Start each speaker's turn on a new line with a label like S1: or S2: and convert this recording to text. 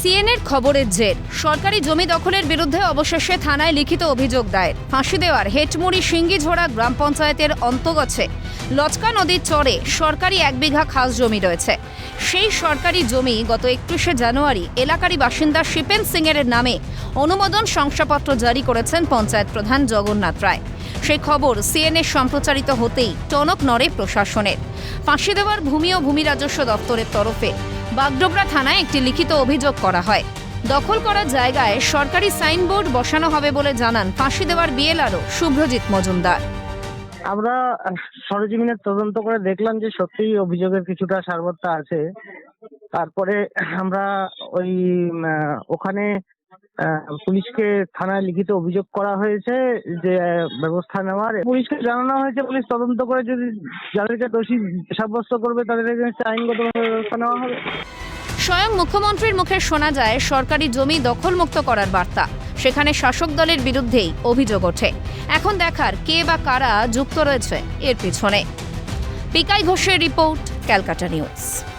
S1: সিএনএর খবরের জের। সরকারি জমি দখলের বিরুদ্ধে অবশেষে থানায় লিখিত অভিযোগ দায়ের। ফাঁসি দেওয়ার হেটমুড়ি সিঙ্গিঝোড়া গ্রাম পঞ্চায়েতের অন্তর্গছে লচকা নদীর চরে সরকারি এক বিঘা খাস জমি রয়েছে। সেই সরকারি জমি গত একত্রিশে জানুয়ারি এলাকারই বাসিন্দা শিপেন সিংয়ের নামে অনুমোদন শংসাপত্র জারি করেছেন পঞ্চায়েত প্রধান জগন্নাথ রায়। সেই খবর সিএনএ সম্প্রচারিত হতেই টনক নড়ে প্রশাসনের। ফাঁসি দেওয়ার ভূমি ও ভূমি রাজস্ব দপ্তরের তরফে বাগডোগরা থানায় একটি লিখিত অভিযোগ করা হয়। দখল করা জায়গায় সরকারি সাইনবোর্ড বসানো হবে বলে জানান ফাঁসি দেওয়ার বিএলআরও শুভ্রজিৎ মজুমদার।
S2: আমরা সরজমিনের তদন্ত করে দেখলাম যে সত্যিই অভিযোগের কিছুটা সারবত্তা আছে। তারপরে আমরা ওই ওখানে পুলিশকে থানায় লিখিত অভিযোগ করা হয়েছে যে ব্যবস্থা নেওয়ার। পুলিশকে জানানো হয়েছে, পুলিশ তদন্ত করে যদি যাদেরকে দোষী সাব্যস্ত করবে তাদের আইনগত ব্যবস্থা নেওয়া হবে।
S1: স্বয়ং মুখ্যমন্ত্রীর মুখে শোনা যায়, সরকারি জমি দখলমুক্ত করার বার্তা। সেখানে শাসক দলের বিরুদ্ধেই অভিযোগ ওঠে। এখন দেখার কে বা কারা যুক্ত রয়েছে, এর পিছনে। পিকাই ঘোষের রিপোর্ট, ক্যালকাটা নিউজ।